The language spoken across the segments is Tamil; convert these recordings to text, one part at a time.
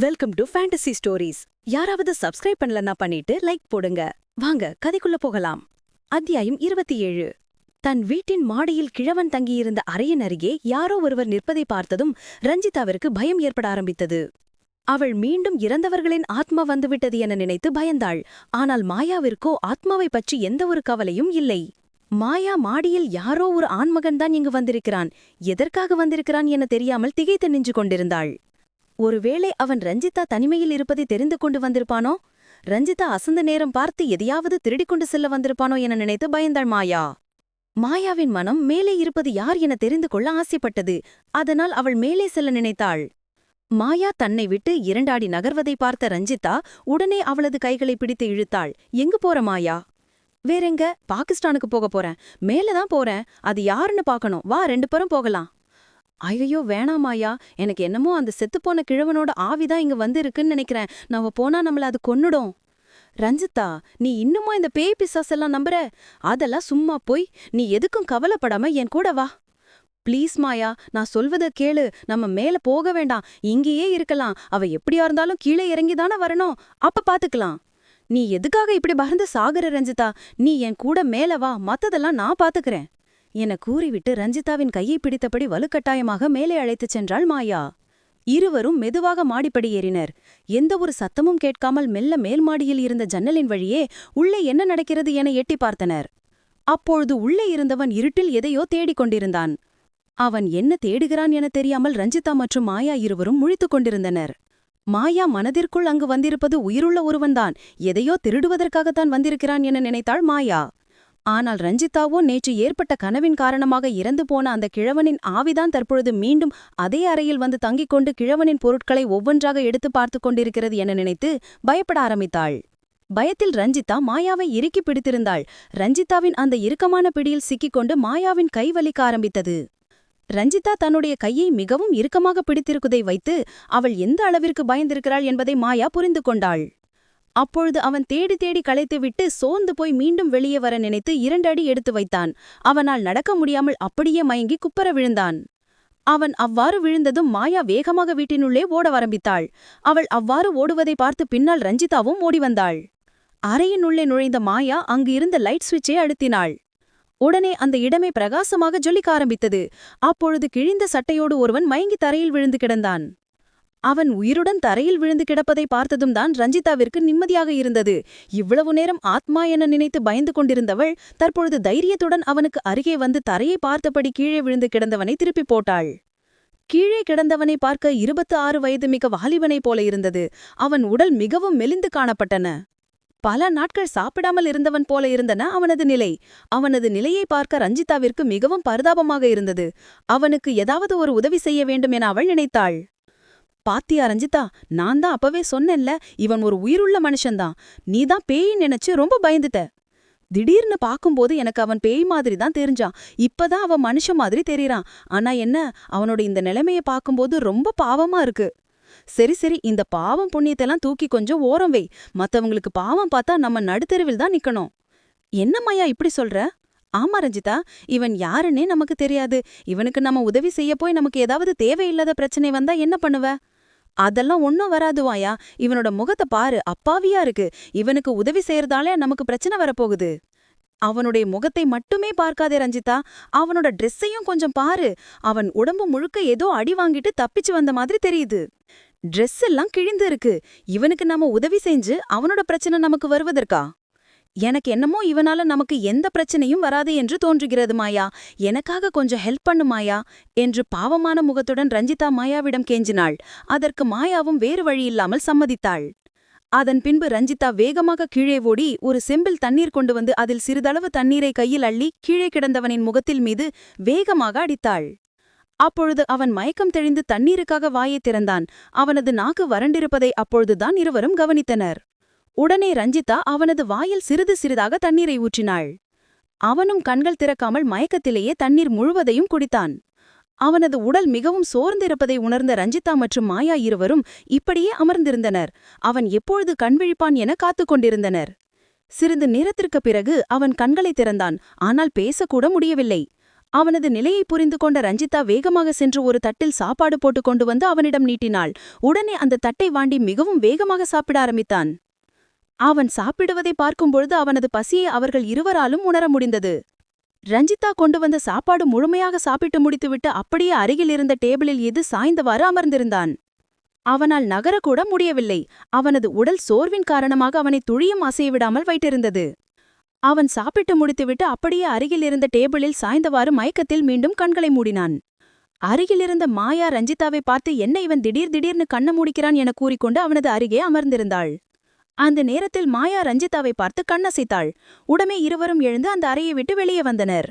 வெல்கம் டு ஃபேண்டசி ஸ்டோரீஸ் யாராவது சப்ஸ்கிரைப் பண்ணலன்னா பண்ணிட்டு லைக் போடுங்க. வாங்க கதைக்குள்ள போகலாம். அத்தியாயம் இருபத்தி ஏழு. தன் வீட்டின் மாடியில் கிழவன் தங்கியிருந்த அறையின் அருகே யாரோ ஒருவர் நிற்பதை பார்த்ததும் ரஞ்சிதாவிற்கு பயம் ஏற்பட ஆரம்பித்தது. அவள் மீண்டும் இறந்தவர்களின் ஆத்மா வந்துவிட்டது என நினைத்து பயந்தாள். ஆனால் மாயாவிற்கோ ஆத்மாவை பற்றி எந்த ஒரு கவலையும் இல்லை. மாயா மாடியில் யாரோ ஒரு ஆண்மகன்தான் இங்கு வந்திருக்கிறான். எதற்காக வந்திருக்கிறான் என தெரியாமல் திகைத்து நின்று கொண்டிருந்தாள். ஒருவேளை அவன் ரஞ்சிதா தனிமையில் இருப்பதை தெரிந்து கொண்டு வந்திருப்பானோ? ரஞ்சிதா அசந்த நேரம் பார்த்து எதையாவது திருடிக்கொண்டு செல்ல வந்திருப்பானோ என நினைத்து பயந்தாள் மாயா. மாயாவின் மனம் மேலே இருப்பது யார் என தெரிந்து கொள்ள ஆசைப்பட்டது. அதனால் அவள் மேலே செல்ல நினைத்தாள். மாயா தன்னை விட்டு இரண்டாடி நகர்வதை பார்த்த ரஞ்சிதா உடனே அவளது கைகளை பிடித்து இழுத்தாள். எங்கு போற மாயா? வேறெங்க? பாகிஸ்தானுக்கு போக போறேன். மேலதான் போறேன். அது யாருன்னு பார்க்கணும். வா ரெண்டு பேரும் போகலாம். ஐயோ. வேணாமாயா எனக்கு என்னமோ அந்த செத்துப்போன கிழவனோட ஆவிதான் இங்க வந்து இருக்குன்னு நினைக்கிறேன். நாம போனா நம்மள அது கொன்னுடும். ரஞ்சிதா நீ இன்னுமா இந்த பேய் பிசாஸ் எல்லாம் நம்புற? அதெல்லாம் சும்மா போய் நீ எதுக்கும் கவலைப்படாம என் கூட வா. ப்ளீஸ் மாயா நான் சொல்வதை கேளு. நம்ம மேல போக வேண்டாம். இங்கேயே இருக்கலாம். அவ எப்படியா இருந்தாலும் கீழே இறங்கி தானே வரணும். அப்ப பாத்துக்கலாம். நீ எதுக்காக இப்படி பறந்து சாகுற ரஞ்சிதா நீ என் கூட மேல வா. மத்ததெல்லாம் நான் பாத்துக்கிறேன். என கூறிவிட்டு ரஞ்சிதாவின் கையை பிடித்தபடி வலுக்கட்டாயமாக மேலே அழைத்துச் சென்றாள் மாயா. இருவரும் மெதுவாக மாடிப்படி ஏறினர். எந்த ஒரு சத்தமும் கேட்காமல் மெல்ல மேல் மாடியில் இருந்த ஜன்னலின் வழியே உள்ளே என்ன நடக்கிறது என எட்டி பார்த்தனர். அப்பொழுது உள்ளே இருந்தவன் இருட்டில் எதையோ தேடிக் கொண்டிருந்தான். அவன் என்ன தேடுகிறான் என தெரியாமல் ரஞ்சிதா மற்றும் மாயா இருவரும் முழித்துக் கொண்டிருந்தனர். மாயா மனதிற்குள் அங்கு வந்திருப்பது உயிருள்ள ஒருவன்தான். எதையோ திருடுவதற்காகத்தான் வந்திருக்கிறான் என நினைத்தாள் மாயா. ஆனால் ரஞ்சிதாவோ நேற்று ஏற்பட்ட கனவின் காரணமாக இறந்து போன அந்த கிழவனின் ஆவிதான் தற்பொழுது மீண்டும் அதே அறையில் வந்து தங்கிக் கொண்டு கிழவனின் பொருட்களை ஒவ்வொன்றாக எடுத்து பார்த்து கொண்டிருக்கிறது என நினைத்து பயப்பட ஆரம்பித்தாள். பயத்தில் ரஞ்சிதா மாயாவை இறுக்கி பிடித்திருந்தாள். ரஞ்சிதாவின் அந்த இறுக்கமான பிடியில் சிக்கிக்கொண்டு மாயாவின் கை வலிக்க ஆரம்பித்தது. ரஞ்சிதா தன்னுடைய கையை மிகவும் இறுக்கமாக பிடித்திருக்குதை வைத்து அவள் எந்த அளவிற்கு பயந்திருக்கிறாள் என்பதை மாயா புரிந்து கொண்டாள். அப்பொழுது அவன் தேடி தேடி களைத்துவிட்டு சோர்ந்து போய் மீண்டும் வெளியே வர நினைத்து இரண்டு அடி எடுத்து வைத்தான். அவனால் நடக்க முடியாமல் அப்படியே மயங்கி குப்பர விழுந்தான். அவன் அவ்வாறு விழுந்ததும் மாயா வேகமாக வீட்டினுள்ளே ஓட ஆரம்பித்தாள். அவள் அவ்வாறு ஓடுவதை பார்த்து பின்னால் ரஞ்சிதாவும் ஓடி வந்தாள். அறையினுள்ளே நுழைந்த மாயா அங்கு இருந்த லைட் சுவிட்சை அழுத்தினாள். உடனே அந்த இடமே பிரகாசமாக ஜொலிக்க ஆரம்பித்தது. அப்பொழுது கிழிந்த சட்டையோடு ஒருவன் மயங்கி தரையில் விழுந்து கிடந்தான். அவன் உயிருடன் தரையில் விழுந்து கிடப்பதை பார்த்ததும் தான் ரஞ்சிதாவிற்கு நிம்மதியாக இருந்தது. இவ்வளவு நேரம் ஆத்மா என நினைத்து பயந்து கொண்டிருந்தவள் தற்பொழுது தைரியத்துடன் அவனுக்கு அருகே வந்து தரையை பார்த்தபடி கீழே விழுந்து கிடந்தவனை திருப்பி போட்டாள். கீழே கிடந்தவனை பார்க்க இருபத்து ஆறு வயது மிக வாலிபனைப் போல இருந்தது. அவன் உடல் மிகவும் மெலிந்து காணப்பட்டன. பல நாட்கள் சாப்பிடாமல் இருந்தவன் போல இருந்தன அவனது நிலை. அவனது நிலையை பார்க்க ரஞ்சிதாவிற்கு மிகவும் பரிதாபமாக இருந்தது. அவனுக்கு ஏதாவது ஒரு உதவி செய்ய வேண்டும் என அவள் நினைத்தாள். பாத்தியா ரஞ்சிதா நான் தான் அப்பவே சொன்னேன்ல இவன் ஒரு உயிருள்ள மனுஷன்தான். நீதான் பேய் நினைச்சு ரொம்ப பயந்துட்ட. திடீர்னு பார்க்கும்போது எனக்கு அவன் பேய் மாதிரி தான் தெரிஞ்சான். இப்பதான் அவன் மனுஷன் மாதிரி தெரியறான். ஆனா என்ன அவனோட இந்த நிலைமைய பாக்கும்போது ரொம்ப பாவமா இருக்கு. சரி சரி இந்த பாவம் புண்ணியத்தெல்லாம் தூக்கி கொஞ்சம் ஓரம் வை. மத்தவங்களுக்கு பாவம் பார்த்தா நம்ம நடுத்தெருவில் தான் நிக்கணும். என்னம்மையா இப்படி சொல்ற? ஆமா ரஞ்சிதா இவன் யாருன்னே நமக்கு தெரியாது. இவனுக்கு நம்ம உதவி செய்ய போய் நமக்கு ஏதாவது தேவையில்லாத பிரச்சனை வந்தா என்ன பண்ணுவ? அதெல்லாம் ஒன்னும் வராதுவாயா இவனோட முகத்தை பாரு. அப்பாவியா இருக்கு. இவனுக்கு உதவி செய்யறதாலே நமக்கு பிரச்சனை வரப்போகுது. அவனுடைய முகத்தை மட்டுமே பார்க்காதே ரஞ்சிதா. அவனோட ட்ரெஸ்ஸையும் கொஞ்சம் பாரு. அவன் உடம்பு முழுக்க ஏதோ அடி வாங்கிட்டு தப்பிச்சு வந்த மாதிரி தெரியுது. ட்ரெஸ் எல்லாம் கிழிந்து இருக்கு. இவனுக்கு நாம உதவி செஞ்சு அவனோட பிரச்சனை நமக்கு வருவதற்கா? எனக்கு என்னமோ இவனால நமக்கு எந்த பிரச்சனையும் வராது என்று தோன்றுகிறது மாயா. எனக்காக கொஞ்சம் ஹெல்ப் பண்ணு மாயா என்று பாவமான முகத்துடன் ரஞ்சிதா மாயாவிடம் கெஞ்சினாள். அதற்கு மாயாவும் வேறு வழியில்லாமல் சம்மதித்தாள். அதன் பின்பு ரஞ்சிதா வேகமாக கீழே ஓடி ஒரு செம்பில் தண்ணீர் கொண்டு வந்து அதில் சிறிதளவு தண்ணீரை கையில் அள்ளி கீழே கிடந்தவனின் முகத்தில் மீது வேகமாக அடித்தாள். அப்பொழுது அவன் மயக்கம் தெளிந்து தண்ணீருக்காக வாயை திறந்தான். அவனது நாக்கு வறண்டிருப்பதை அப்பொழுதுதான் இருவரும் கவனித்தனர். உடனே ரஞ்சிதா அவனது வாயில் சிறிது சிறிதாக தண்ணீரை ஊற்றினாள். அவனும் கண்கள் திறக்காமல் மயக்கத்திலேயே தண்ணீர் முழுவதையும் குடித்தான். அவனது உடல் மிகவும் சோர்ந்திருப்பதை உணர்ந்த ரஞ்சிதா மற்றும் மாயா இருவரும் இப்படியே அமர்ந்திருந்தனர். அவன் எப்பொழுது கண்விழிப்பான் என காத்துக் கொண்டிருந்தனர். சிறிது நேரத்திற்குப் பிறகு அவன் கண்களை திறந்தான். ஆனால் பேசக்கூட முடியவில்லை. அவனது நிலையை புரிந்து கொண்ட ரஞ்சிதா வேகமாக சென்று ஒரு தட்டில் சாப்பாடு போட்டுக் கொண்டு வந்து அவனிடம் நீட்டினாள். உடனே அந்த தட்டை வாண்டி மிகவும் வேகமாக சாப்பிட ஆரம்பித்தான். அவன் சாப்பிடுவதை பார்க்கும்பொழுது அவனது பசியை அவர்கள் இருவராலும் உணர முடிந்தது. ரஞ்சிதா கொண்டு வந்த சாப்பாடு முழுமையாக சாப்பிட்டு முடித்துவிட்டு அப்படியே அருகில் இருந்த டேபிளில் எது சாய்ந்தவாறு அமர்ந்திருந்தான். அவனால் நகரக்கூட முடியவில்லை. அவனது உடல் சோர்வின் காரணமாக அவனை துழியும் அசையவிடாமல் வைத்திருந்தது. அவன் சாப்பிட்டு முடித்துவிட்டு அப்படியே அருகில் இருந்த டேபிளில் சாய்ந்தவாறு மயக்கத்தில் மீண்டும் கண்களை மூடினான். அருகிலிருந்த மாயா ரஞ்சிதாவை பார்த்து என்ன இவன் திடீர் திடீர்னு கண்ண மூடிக்கிறான் என கூறிக்கொண்டு அவனது அருகே அமர்ந்திருந்தாள். அந்த நேரத்தில் மாயா ரஞ்சிதாவை பார்த்து கண்ணசைத்தாள். உடனே இருவரும் எழுந்து அந்த அறையை விட்டு வெளியே வந்தனர்.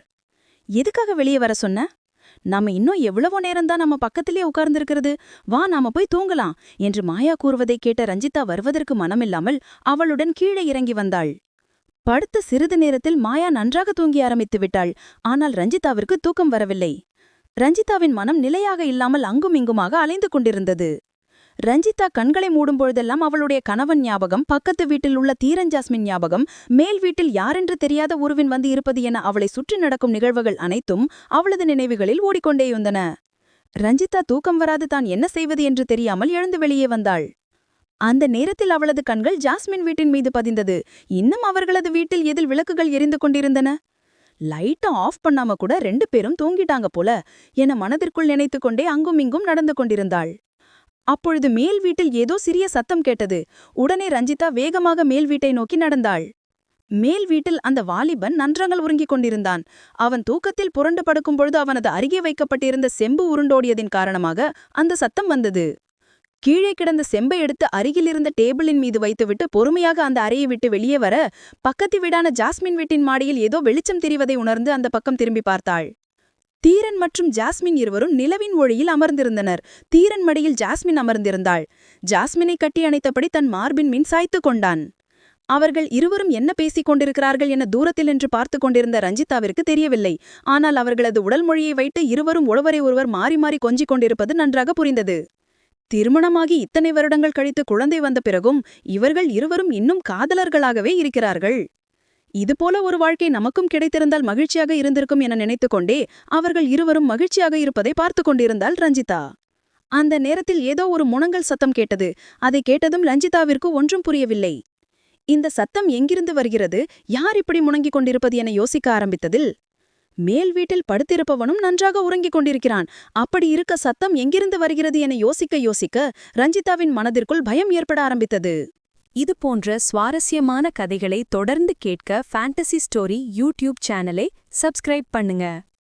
எதுக்காக வெளியே வர சொன்ன? நாம இன்னும் எவ்வளவோ நேரம்தான் நம்ம பக்கத்திலே உட்கார்ந்திருக்கிறது. வா நாம போய் தூங்கலாம் என்று மாயா கூறுவதை கேட்ட ரஞ்சிதா வருவதற்கு மனமில்லாமல் அவளுடன் கீழே இறங்கி வந்தாள். படுத்த சிறிது நேரத்தில் மாயா நன்றாக தூங்கி ஆரம்பித்து விட்டாள். ஆனால் ரஞ்சிதாவிற்கு தூக்கம் வரவில்லை. ரஞ்சிதாவின் மனம் நிலையாக இல்லாமல் அங்குமிங்குமாக அலைந்து கொண்டிருந்தது. ரஞ்சிதா கண்களை மூடும் பொழுதெல்லாம் அவளுடைய கணவன் ஞாபகம் பக்கத்து வீட்டில் உள்ள தீரன் ஜாஸ்மின் ஞாபகம் மேல் வீட்டில் யாரென்று தெரியாத உருவின் வந்து இருப்பது என அவளை சுற்றி நடக்கும் நிகழ்வுகள் அனைத்தும் அவளது நினைவுகளில் ஓடிக்கொண்டேயிருந்தன ரஞ்சிதா தூக்கம் வராது தான் என்ன செய்வது என்று தெரியாமல் எழுந்து வெளியே வந்தாள். அந்த நேரத்தில் அவளது கண்கள் ஜாஸ்மின் வீட்டின் மீது பதிந்தது. இன்னும் அவர்களது வீட்டில் எதில் விளக்குகள் எரிந்து கொண்டிருந்தன? லைட்ட ஆஃப் பண்ணாம கூட ரெண்டு பேரும் தூங்கிட்டாங்க போல என மனதிற்குள் நினைத்துக் கொண்டே அங்கும் இங்கும் நடந்து கொண்டிருந்தாள். அப்பொழுது மேல் வீட்டில் ஏதோ சிறிய சத்தம் கேட்டது. உடனே ரஞ்சிதா வேகமாக மேல் வீட்டை நோக்கி நடந்தாள். மேல் வீட்டில் அந்த வாலிபன் நன்றங்கள் உறங்கிக் கொண்டிருந்தான். அவன் தூக்கத்தில் புரண்டு படுக்கும் பொழுது அவனது அருகே வைக்கப்பட்டிருந்த செம்பு உருண்டோடியதின் காரணமாக அந்த சத்தம் வந்தது. கீழே கிடந்த செம்பை எடுத்து அருகிலிருந்த டேபிளின் மீது வைத்துவிட்டு பொறுமையாக அந்த அறையை விட்டு வெளியே வர பக்கத்து வீடான ஜாஸ்மின் வீட்டின் மாடியில் ஏதோ வெளிச்சம் தெரிவதை உணர்ந்து அந்த பக்கம் திரும்பி பார்த்தாள். தீரன் மற்றும் ஜாஸ்மின் இருவரும் நிலவின் ஒளியில் அமர்ந்திருந்தனர். தீரன் மடியில் ஜாஸ்மின் அமர்ந்திருந்தாள். ஜாஸ்மினை கட்டி அணைத்தபடி தன் மார்பின் மின் சாய்த்து கொண்டான். அவர்கள் இருவரும் என்ன பேசிக் கொண்டிருக்கிறார்கள் என தூரத்தில் என்று பார்த்து கொண்டிருந்த ரஞ்சிதாவிற்கு தெரியவில்லை. ஆனால் அவர்களது உடல் மொழியை வைத்து இருவரும் ஒருவரை ஒருவர் மாறி மாறி கொஞ்சிக் கொண்டிருப்பது நன்றாக புரிந்தது. திருமணமாகி இத்தனை வருடங்கள் கழித்து குழந்தை வந்த பிறகும் இவர்கள் இருவரும் இன்னும் காதலர்களாகவே இருக்கிறார்கள். இதுபோல ஒரு வாழ்க்கை நமக்கும் கிடைத்திருந்தால் மகிழ்ச்சியாக இருந்திருக்கும் என நினைத்துக்கொண்டே அவர்கள் இருவரும் மகிழ்ச்சியாக இருப்பதை பார்த்து கொண்டிருந்தாள் ரஞ்சிதா. அந்த நேரத்தில் ஏதோ ஒரு முனங்கல் சத்தம் கேட்டது. அதை கேட்டதும் ரஞ்சிதாவிற்கு ஒன்றும் புரியவில்லை. இந்த சத்தம் எங்கிருந்து வருகிறது? யார் இப்படி முணங்கிக் கொண்டிருப்பது என யோசிக்க ஆரம்பித்ததில் மேல் வீட்டில் படுத்திருப்பவனும் நன்றாக உறங்கிக் கொண்டிருக்கிறான். அப்படி இருக்க சத்தம் எங்கிருந்து வருகிறது என யோசிக்க யோசிக்க ரஞ்சிதாவின் மனதிற்குள் பயம் ஏற்பட ஆரம்பித்தது. இது போன்ற சுவாரஸ்யமான கதைகளை தொடர்ந்து கேட்க ஃபேண்டசி ஸ்டோரி யூடியூப் சேனலை சப்ஸ்கிரைப் பண்ணுங்க.